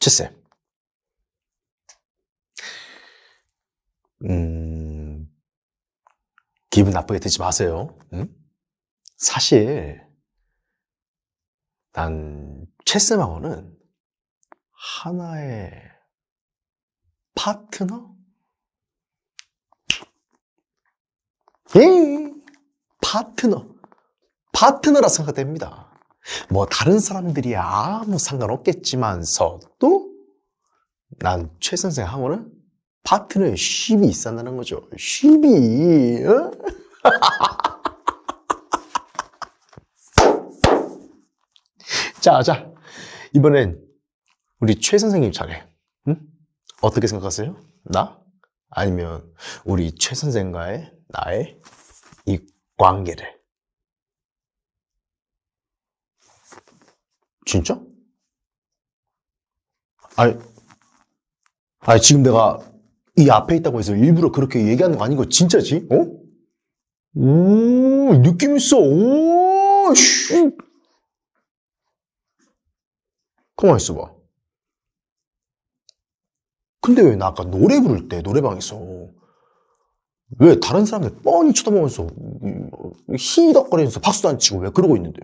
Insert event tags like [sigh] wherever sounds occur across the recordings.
최쌤. 음, 기분 나쁘게 듣지 마세요. 응? 사실, 난 최쌤하고는 하나의 파트너? 예, 파트너. 파트너라 생각됩니다. 뭐 다른 사람들이 아무 상관없겠지만서도 난 최 선생 하고는 파트너의 쉼이 있었다는 거죠. 쉼이. 어? [laughs] 자, 자. 이번엔 우리 최 선생님 차례. 응? 어떻게 생각하세요? 나? 아니면 우리 최 선생과의 나의 이 관계를. 진짜? 아니, 아니, 지금 내가 이 앞에 있다고 해서 일부러 그렇게 얘기하는 거 아닌 거 진짜지? 어? 오, 느낌 있어. 오, 씨. 가만 있어봐. 근데 왜 나 아까 노래 부를 때 노래방에서 왜 다른 사람들 뻔히 쳐다보면서 음, 히덕거리면서 박수도 안 치고 왜 그러고 있는데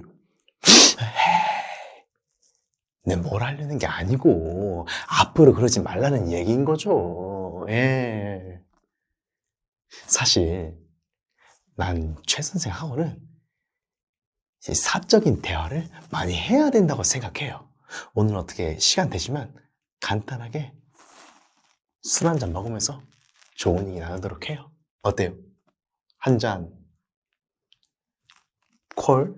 [laughs] 요? 내뭘 하려는 게 아니고 앞으로 그러지 말라는 얘기인 거죠. 예. 사실 난 최 선생 하고는 이 사적인 대화를 많이 해야 된다고 생각해요. 오늘 어떻게 시간 되시면 간단하게 술 한 잔 먹으면서 좋은 얘기 나누도록 해요. 어때요? 한 잔 콜?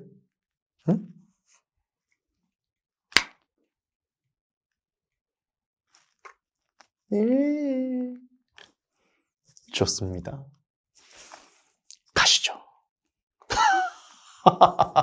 예. 좋습니다. 가시죠. [laughs]